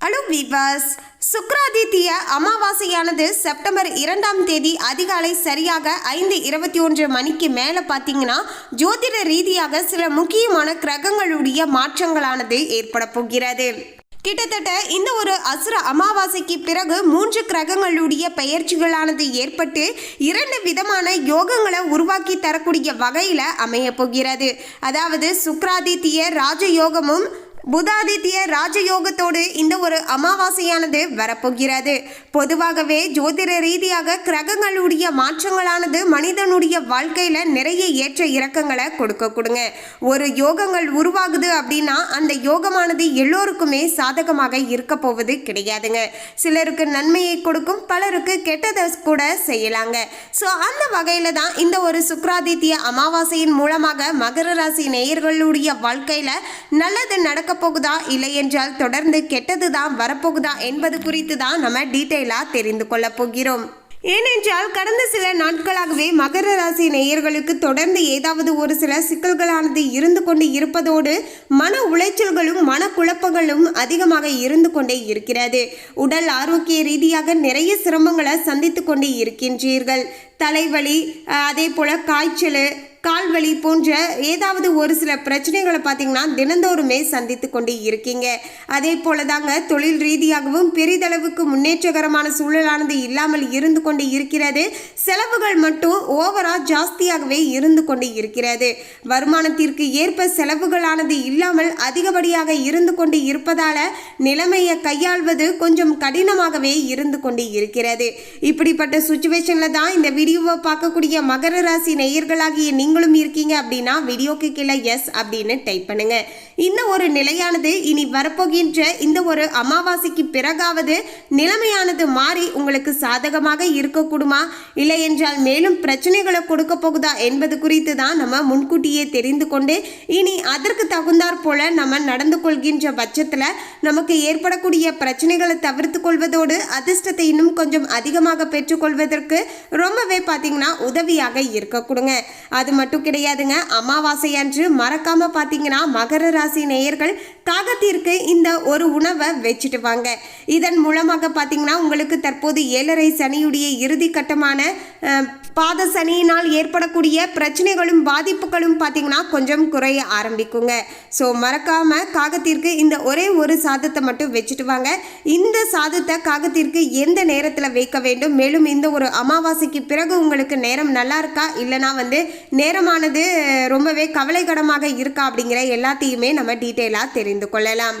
Hello விவாஸ் சுக்ராதித்ய அமாவாசையானது September இரண்டாம் தேதி அதிகாலை சரியாக ஐந்து இருபத்தி ஒன்று மணிக்கு மேலே பார்த்தீங்கன்னா ஜோதிட ரீதியாக சில முக்கியமான கிரகங்களுடைய மாற்றங்களானது ஏற்பட போகிறது. கிட்டத்தட்ட இந்த ஒரு அசுர அமாவாசைக்கு பிறகு மூன்று கிரகங்களுடைய பெயர்ச்சிகளானது ஏற்பட்டு இரண்டு விதமான யோகங்களை உருவாக்கி தரக்கூடிய வகையில் அமைய போகிறது. அதாவது சுக்ராதித்ய ராஜயோகமும் புதாதித்ய ராஜயோகத்தோடு இந்த ஒரு அமாவாசையானது வரப்போகிறது. பொதுவாகவே ஜோதிட ரீதியாக கிரகங்களுடைய மாற்றங்களானது மனிதனுடைய வாழ்க்கையில நிறைய ஏற்ற இறக்கங்களை கொடுக்க கொடுங்க. ஒரு யோகங்கள் உருவாகுது அப்படின்னா அந்த யோகமானது எல்லோருக்குமே சாதகமாக இருக்க போவது கிடையாதுங்க. சிலருக்கு நன்மையை கொடுக்கும் பலருக்கு கெட்டதை கூட செய்யலாங்க. ஸோ அந்த வகையில தான் இந்த ஒரு சுக்ராதித்ய அமாவாசையின் மூலமாக மகர ராசி நேயர்களுடைய வாழ்க்கையில நல்லது நடக்க போகுதா இல்லை என்றால் தொடர்ந்து கெட்டது தான் வரப்போகுதா என்பது குறித்து தான் நம்ம டீட்டெயிலாக தெரிந்து கொள்ளப் போகிறோம். ஏனென்றால் கடந்த சில நாட்களாகவே மகர ராசி நேயர்களுக்கு தொடர்ந்து ஏதாவது ஒரு சில சிக்கல்களானது இருந்து கொண்டு இருப்பதோடு மன உளைச்சல்களும் மன குழப்பங்களும் அதிகமாக இருந்து கொண்டே இருக்கிறது. உடல் ஆரோக்கிய ரீதியாக நிறைய சிரமங்களை சந்தித்து கொண்டு இருக்கின்றீர்கள். தலைவலி அதே போல காய்ச்சல் கால்வலி போன்ற ஏதாவது ஒரு சில பிரச்சனைகளை பார்த்தீங்கன்னா தினந்தோறுமே சந்தித்து கொண்டு இருக்கீங்க. அதே போல தாங்க தொழில் ரீதியாகவும் பெரிதளவுக்கு முன்னேற்றகரமான சூழலானது இல்லாமல் இருந்து கொண்டு இருக்கிறது. செலவுகள் மட்டும் ஓவரா ஜாஸ்தியாகவே இருந்து கொண்டு இருக்கிறது. வருமானத்திற்கு ஏற்ப செலவுகளானது இல்லாமல் அதிகப்படியாக இருந்து கொண்டு இருப்பதால நிலைமையை கையாள்வது கொஞ்சம் கடினமாகவே இருந்து கொண்டு இருக்கிறது. இப்படிப்பட்ட சுச்சுவேஷனில் தான் இந்த வீடியோவை பார்க்கக்கூடிய மகர ராசி நேயர்களாகிய நீங்களும் இருக்கீங்க அப்படின்னா வீடியோக்கு கீழே எஸ் அப்படின்னு டைப் பண்ணுங்க. இந்த ஒரு நிலையானது இனி வரப்போகின்ற இந்த ஒரு அமாவாசைக்கு பிறகாவது நிலைமையானது மாறி உங்களுக்கு சாதகமாக இருக்கக்கூடுமா? இல்லை என்றால் மேலும் பிரச்சனைகளை கொடுக்க போகுதா என்பது குறித்து தான் நம்ம முன்கூட்டியே தெரிந்து கொண்டு இனி அதற்கு தகுந்தாற் போல நம்ம நடந்து கொள்கின்ற பட்சத்தில் நமக்கு ஏற்படக்கூடிய பிரச்சனைகளை தவிர்த்து கொள்வதோடு அதிர்ஷ்டத்தை இன்னும் கொஞ்சம் அதிகமாக பெற்றுக்கொள்வதற்கு ரொம்பவே பார்த்தீங்கன்னா உதவியாக இருக்க கொடுங்க. அது மட்டும் மட்டும் கிடையாதுங்க. அமாவாசை அன்று மறக்காம பார்த்தீங்கன்னா மகர ராசி நேயர்கள் காகத்திற்கு இந்த ஒரு உணவை வச்சுட்டு வாங்க. இதன் மூலமாக பார்த்தீங்கன்னா உங்களுக்கு தற்போது ஏழரை சனியுடைய இறுதி கட்டமான பாத சனியினால் ஏற்படக்கூடிய பிரச்சனைகளும் பாதிப்புகளும் பார்த்தீங்கன்னா கொஞ்சம் குறைய ஆரம்பிக்குங்க. ஸோ மறக்காம காகத்திற்கு இந்த ஒரே ஒரு சாதத்தை மட்டும் வச்சுட்டு வாங்க. இந்த சாதத்தை காகத்திற்கு எந்த நேரத்தில் வைக்க வேண்டும்? மேலும் இந்த ஒரு அமாவாசைக்கு பிறகு உங்களுக்கு நேரம் நல்லா இருக்கா? இல்லைனா வந்து நேரமானது ரொம்பவே கவலைகரமாக இருக்கா? அப்படிங்கிற எல்லாத்தையுமே நம்ம டீட்டெயிலாக தெரிந்து கொள்ளலாம்.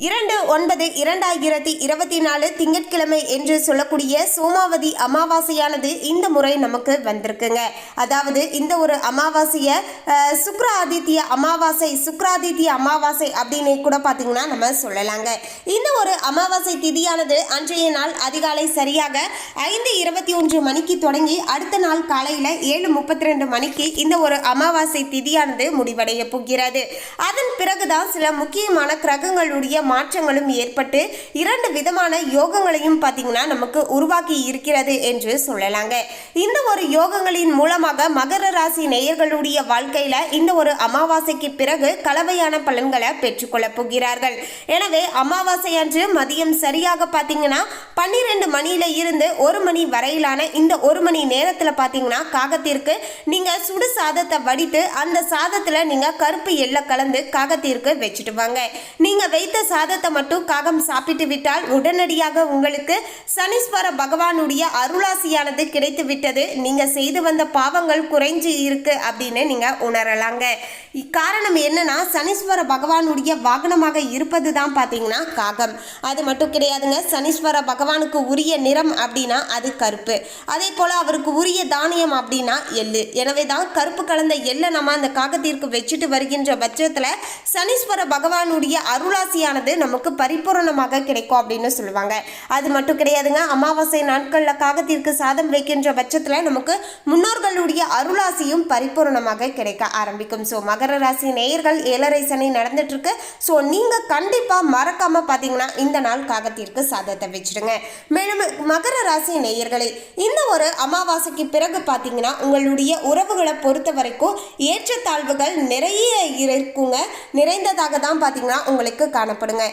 இரண்டு ஒன்பது இரண்டாயிரத்தி இருபத்தி நாலு திங்கட்கிழமை என்று சொல்லக்கூடிய சோமாவதி அமாவாசையானது இந்த முறை நமக்கு வந்திருக்குங்க. அதாவது இந்த ஒரு அமாவாசையை அஹ், ஆதித்ய அமாவாசை சுக்ராதித்ய அமாவாசை அப்படின்னு கூட பார்த்தீங்கன்னா நம்ம சொல்லலாங்க. இந்த ஒரு அமாவாசை திதியானது அன்றைய நாள் அதிகாலை சரியாக ஐந்து இருபத்தி ஒன்று மணிக்கு தொடங்கி அடுத்த நாள் காலையில் ஏழு முப்பத்தி ரெண்டு மணிக்கு இந்த ஒரு அமாவாசை திதியானது முடிவடைய போகிறது. அதன் பிறகுதான் சில முக்கியமான கிரகங்களுடைய மாற்றங்களும் ஏற்பட்டு இரண்டு விதமான யோகங்களையும் பார்த்தீங்கன்னா நமக்கு உருவாக்கி இருக்கிறது என்று சொல்லலாங்க. இந்த ஒரு யோகங்களின் மூலமாக மகர ராசி நேயர்களுடைய வாழ்க்கையில இந்த ஒரு அமாவாசைக்கு பிறகு கலவையான பலன்களை பெற்றுக்கொள்ள போகிறார்கள். எனவே அமாவாசை அன்று மதியம் சரியாக பார்த்தீங்கன்னா பன்னிரெண்டு மணியில இருந்து ஒரு மணி வரையிலான இந்த ஒரு மணி நேரத்தில் பார்த்தீங்கன்னா காகத்திற்கு நீங்கள் சுடு சாதத்தை வடித்து அந்த சாதத்தில் நீங்கள் கருப்பு எள்ளை கலந்து காகத்திற்கு வச்சுட்டு வாங்க. நீங்கள் வைத்த சாதத்தை மட்டும் காகம் சாப்பிட்டு விட்டால் உடனடியாக உங்களுக்கு சனீஸ்வர பகவானுடைய அருளாசியானது கிடைத்து விட்டது. நீங்க செய்து வந்த பாவங்கள் குறைஞ்சு இருக்கு அப்படின்னு நீங்க உணரலாங்க. இக்காரணம் என்னன்னா சனீஸ்வர பகவானுடைய வாகனமாக இருப்பது தான் பார்த்தீங்கன்னா காகம். அது மட்டும் கிடையாதுங்க சனீஸ்வர பகவானுக்கு உரிய நிறம் அப்படின்னா அது கருப்பு. அதே போல அவருக்கு உரிய தானியம் அப்படின்னா எள்ளு. எனவே தான் கருப்பு கலந்த எள்ளை நம்ம அந்த காகத்திற்கு வச்சுட்டு வருகின்ற பட்சத்தில் சனீஸ்வர பகவானுடைய அருளாசியான வேலையானது நமக்கு பரிபூரணமாக கிடைக்கும் அப்படின்னு சொல்லுவாங்க. அது மட்டும் கிடையாதுங்க அமாவாசை நாட்களில் காகத்திற்கு சாதம் வைக்கின்ற பட்சத்தில் நமக்கு முன்னோர்களுடைய அருளாசியும் பரிபூரணமாக கிடைக்க ஆரம்பிக்கும். ஸோ மகர ராசி நேயர்கள் ஏழரை சனி நடந்துட்டு இருக்கு ஸோ நீங்கள் கண்டிப்பாக மறக்காம பார்த்தீங்கன்னா இந்த நாள் காகத்திற்கு சாதத்தை வச்சிடுங்க. மேலும் மகர ராசி நேயர்களே இந்த ஒரு அமாவாசைக்கு பிறகு பார்த்தீங்கன்னா உங்களுடைய உறவுகளை பொறுத்த வரைக்கும் ஏற்றத்தாழ்வுகள் நிறைய இருக்குங்க. நிறைந்ததாக தான் பார்த்தீங்கன்னா உங்களுக்கு காணப்படும். கொடுங்க.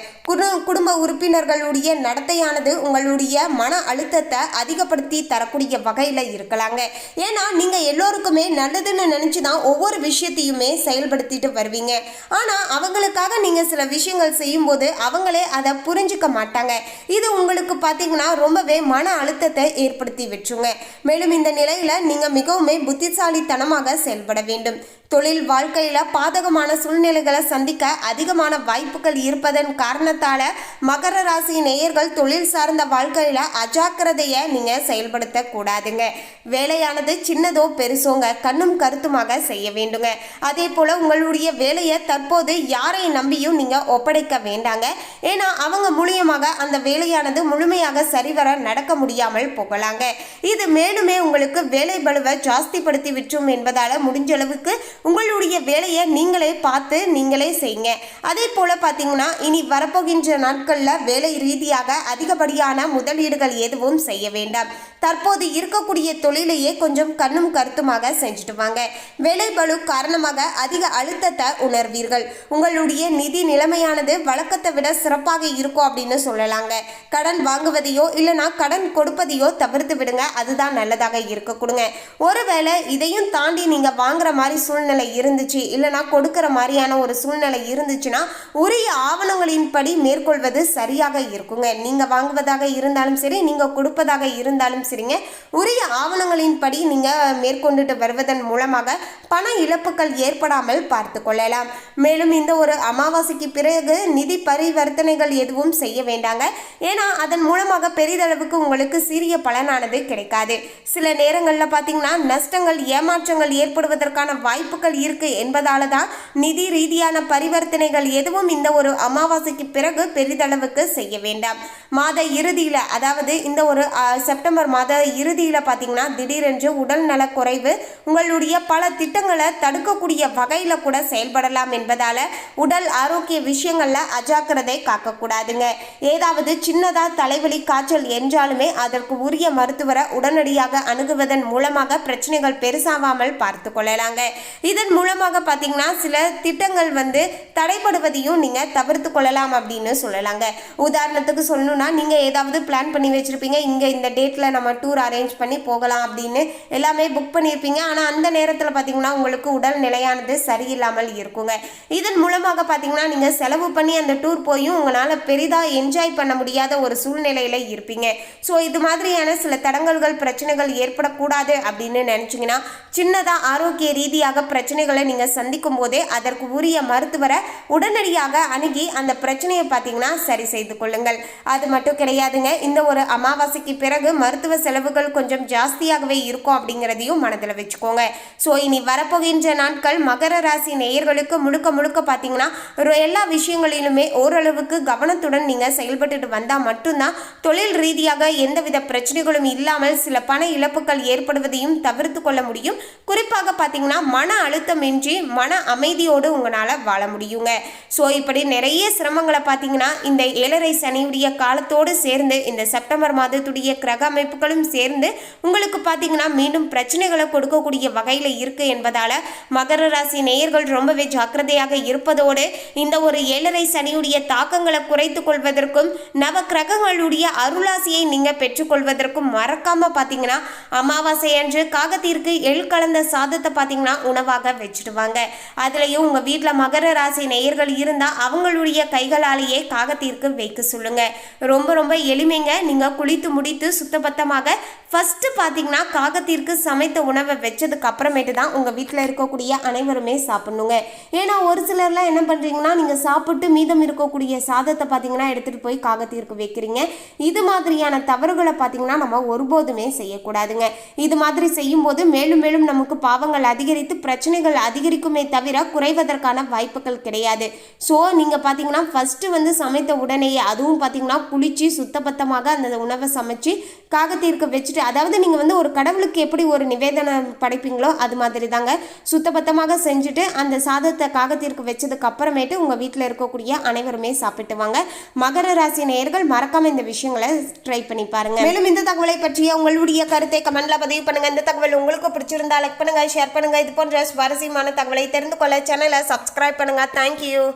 குடும்ப உறுப்பினர்களுடைய நடத்தையானது உங்களுடைய மன அழுத்தத்தை அதிகப்படுத்தி தரக்கூடிய வகையில் இருக்கலாங்க. ஏன்னா நீங்கள் எல்லோருக்குமே நல்லதுன்னு நினச்சி தான் ஒவ்வொரு விஷயத்தையுமே செயல்படுத்திட்டு வருவீங்க. ஆனால் அவங்களுக்காக நீங்கள் சில விஷயங்கள் செய்யும்போது அவங்களே அதை புரிஞ்சுக்க மாட்டாங்க. இது உங்களுக்கு பார்த்தீங்கன்னா ரொம்பவே மன அழுத்தத்தை ஏற்படுத்தி விட்டுருங்க. மேலும் இந்த நிலையில் நீங்கள் மிகவும் புத்திசாலித்தனமாக செயல்பட வேண்டும். தொழில் வாழ்க்கையில் பாதகமான சூழ்நிலைகளை சந்திக்க அதிகமான வாய்ப்புகள் இருப்பதன் காரணத்தால் மகர ராசி நேயர்கள் தொழில் சார்ந்த வாழ்க்கையில் அஜாக்கிரதையை நீங்கள் செயல்படுத்தக்கூடாதுங்க வேலையானது சின்னதோ பெருசோங்க. கண்ணும் கருத்துமாக செய்ய வேண்டுங்க. அதே போல் உங்களுடைய வேலையை தற்போது யாரை நம்பியும் நீங்கள் ஒப்படைக்க வேண்டாங்க. ஏன்னா அவங்க மூலியமாக அந்த வேலையானது முழுமையாக சரிவர நடக்க முடியாமல் போகலாங்க. இது மேலுமே உங்களுக்கு வேலை பலுவை ஜாஸ்திப்படுத்தி விற்றும் என்பதால் முடிஞ்ச அளவுக்கு உங்களுடைய வேலையை நீங்களே பார்த்து நீங்களே செய்யுங்க. அதே போல் பார்த்தீங்கன்னா இனி வரப்போகின்ற நாட்களில் வேலை ரீதியாக அதிகப்படியான முதலீடுகள் எதுவும் செய்ய வேண்டாம். தற்போது இருக்கக்கூடிய தொழிலையே கொஞ்சம் கண்ணும் கருத்துமாக செஞ்சுட்டு வாங்க. வேலை பளு காரணமாக அதிக அழுத்தத்தை உணர்வீர்கள். உங்களுடைய நிதி நிலைமையானது வழக்கத்தை விட சிறப்பாக இருக்கும் அப்படின்னு சொல்லலாங்க. கடன் வாங்குவதையோ இல்லைனா கடன் கொடுப்பதையோ தவிர்த்து விடுங்க. அதுதான் நல்லதாக இருக்க கொடுங்க. ஒருவேளை இதையும் தாண்டி நீங்கள் வாங்குற மாதிரி சூழ்நிலை இருந்துச்சு. இல்லைனா கொடுக்கிற மாதிரியான ஒரு சூழ்நிலை இருந்துச்சுன்னா உரிய ஆவணங்களின்படி மேற்கொள்வது சரியாக இருக்குங்க. நீங்கள் வாங்குவதாக இருந்தாலும் சரி நீங்கள் கொடுப்பதாக இருந்தாலும் சரிங்க. உரிய ஆவணங்களின்படி நீங்கள் மேற்கொண்டுட்டு வருவதன் மூலமாக பண இழப்புகள் ஏற்படாமல் பார்த்து கொள்ளலாம். மேலும் இந்த ஒரு அமாவாசைக்கு பிறகு நிதி பரிவர்த்தனைகள் எதுவும் செய்ய வேண்டாங்க. ஏன்னா அதன் மூலமாக பெரிதளவுக்கு உங்களுக்கு சிறிய பலனானது கிடைக்காது. சில நேரங்களில் பார்த்தீங்கன்னா நஷ்டங்கள் ஏமாற்றங்கள் ஏற்படுவதற்கான வாய்ப்பு வாய்ப்புகள் இருக்கு என்பதால தான் நிதி ரீதியான பரிவர்த்தனைகள் எதுவும் இந்த ஒரு அமாவாசைக்கு பிறகு பெரிதளவுக்கு செய்ய வேண்டாம். மாத இறுதியில் அதாவது இந்த ஒரு செப்டம்பர் மாத இறுதியில் பார்த்தீங்கன்னா திடீரென்று உடல் நலக்குறைவு உங்களுடைய பல திட்டங்களை தடுக்கக்கூடிய வகையில் கூட செயல்படலாம் என்பதால் உடல் ஆரோக்கிய விஷயங்களில் அஜாக்கிரதை காக்கக்கூடாதுங்க. ஏதாவது சின்னதாக தலைவலி காய்ச்சல் என்றாலுமே அதற்கு உரிய மருத்துவரை உடனடியாக அணுகுவதன் மூலமாக பிரச்சனைகள் பெருசாகாமல் பார்த்து கொள்ளலாங்க. இதன் மூலமாக பார்த்தீங்கன்னா சில திட்டங்கள் வந்து தடைப்படுவதையும் நீங்கள் தவிர்த்து கொள்ளலாம் அப்படின்னு சொல்லலாங்க. உதாரணத்துக்கு சொல்லணும்னா நீங்கள் ஏதாவது பிளான் பண்ணி வச்சுருப்பீங்க. இங்கே இந்த டேட்டில் நம்ம டூர் அரேஞ்ச் பண்ணி போகலாம் அப்படின்னு எல்லாமே புக் பண்ணியிருப்பீங்க ஆனால் அந்த நேரத்தில் பார்த்தீங்கன்னா உங்களுக்கு உடல் நிலையானது சரியில்லாமல் இருக்குங்க. இதன் மூலமாக பார்த்தீங்கன்னா நீங்கள் செலவு பண்ணி அந்த டூர் போயும் உங்களால் பெரிதாக என்ஜாய் பண்ண முடியாத ஒரு சூழ்நிலையில் இருப்பீங்க. ஸோ இது மாதிரியான சில தடங்கல்கள் பிரச்சனைகள் ஏற்படக்கூடாது அப்படின்னு நினச்சிங்கன்னா சின்னதாக ஆரோக்கிய ரீதியாக பிரச்சனைகளை நீங்கள் சந்திக்கும் போதே அதற்கு உரிய மருத்துவரை உடனடியாக அணுகி அந்த பிரச்சனையை பார்த்தீங்கன்னா சரி செய்து கொள்ளுங்கள். அது மட்டும் கிடையாதுங்க. இந்த ஒரு அமாவாசைக்கு பிறகு மருத்துவ செலவுகள் கொஞ்சம் ஜாஸ்தியாகவே இருக்கும் அப்படிங்கிறதையும் மனதில் வச்சுக்கோங்க. ஸோ இனி வரப்போகின்ற நாட்கள் மகர ராசி நேயர்களுக்கு முழுக்க முழுக்க பார்த்தீங்கன்னா ஒரு எல்லா விஷயங்களிலுமே ஓரளவுக்கு கவனத்துடன் நீங்கள் செயல்பட்டுட்டு வந்தால் மட்டும்தான் தொழில் ரீதியாக எந்தவித பிரச்சனைகளும் இல்லாமல் சில பண இழப்புகள் ஏற்படுவதையும் தவிர்த்து கொள்ள முடியும். குறிப்பாக பார்த்தீங்கன்னா மன அழுத்தமின்றி மன அமைதியோடு உங்களால் வாழ முடியுங்க. ஸோ இப்படி நிறைய சிரமங்களை பார்த்தீங்கன்னா இந்த ஏழரை சனியுடைய காலத்தோடு சேர்ந்து இந்த செப்டம்பர் மாதத்துடைய கிரக அமைப்புகளும் சேர்ந்து உங்களுக்கு பார்த்தீங்கன்னா மீண்டும் பிரச்சனைகளை கொடுக்கக்கூடிய வகையில் இருக்கு என்பதால மகர ராசி நேயர்கள் ரொம்பவே ஜாக்கிரதையாக இருப்பதோடு இந்த ஒரு ஏழரை சனியுடைய தாக்கங்களை குறைத்து கொள்வதற்கும் நவ கிரகங்களுடைய அருளாசியை நீங்கள் பெற்றுக்கொள்வதற்கும் மறக்காம பார்த்தீங்கன்னா அமாவாசை அன்று காகத்திற்கு எள் கலந்த சாதத்தை பார்த்தீங்கன்னா உணவாக வச்சுடுவாங்க. அதுலேயும் உங்கள் வீட்டில் மகர ராசி நேயர்கள் இருந்தால் அவங்களுடைய கைகளாலேயே காகத்திற்கு வைக்க சொல்லுங்க. ரொம்ப ரொம்ப எளிமைங்க. நீங்கள் குளித்து முடித்து சுத்தபத்தமாக ஃபஸ்ட்டு பார்த்தீங்கன்னா காகத்திற்கு சமைத்த உணவை வச்சதுக்கு அப்புறமேட்டு தான் உங்கள் வீட்டில் இருக்கக்கூடிய அனைவருமே சாப்பிட்ணுங்க. ஏன்னா ஒரு சிலர்லாம் என்ன பண்ணுறீங்கன்னா நீங்கள் சாப்பிட்டு மீதம் இருக்கக்கூடிய சாதத்தை பார்த்தீங்கன்னா எடுத்துகிட்டு போய் காகத்திற்கு வைக்கிறீங்க. இது மாதிரியான தவறுகளை பார்த்தீங்கன்னா நம்ம ஒருபோதுமே செய்யக்கூடாதுங்க. இது மாதிரி செய்யும்போது மேலும் மேலும் நமக்கு பாவங்கள் அதிகரித்து பிரச்சனைகள் அதிகரிக்குமே தவிர குறைவதற்கான வாய்ப்புகள் கிடையாது. ஸோ நீங்கள் பார்த்தீங்கன்னா ஃபஸ்ட்டு வந்து சமைத்த உடனேயே அதுவும் பார்த்தீங்கன்னா குளித்து சுத்தபத்தமாக அந்த உணவை சமைச்சு காகத்திற்கு வச்சுட்டு அதாவது நீங்கள் வந்து ஒரு கடவுளுக்கு எப்படி ஒரு நிவேதனம் படைப்பீங்களோ அது மாதிரி தாங்க சுத்தபத்தமாக செஞ்சுட்டு அந்த சாதத்தை காகத்திற்கு வச்சதுக்கு அப்புறமேட்டு உங்கள் வீட்டில் இருக்கக்கூடிய அனைவருமே சாப்பிட்டு வாங்க. மகர ராசி நேயர்கள் மறக்காம இந்த விஷயங்களை ட்ரை பண்ணி பாருங்க. மேலும் இந்த தகவலை பற்றிய உங்களுடைய கருத்தை கமெண்ட்ல பதிவு பண்ணுங்க. இந்த தகவல் உங்களுக்கு பிடிச்சிருந்தா லைக் பண்ணுங்க ஷேர் பண்ணுங்க. இது போன்ற சுவாரஸ்யமான தகவலை தெரிந்து கொள்ள சேனலை சப்ஸ்கிரைப் பண்ணுங்க. தேங்க்யூ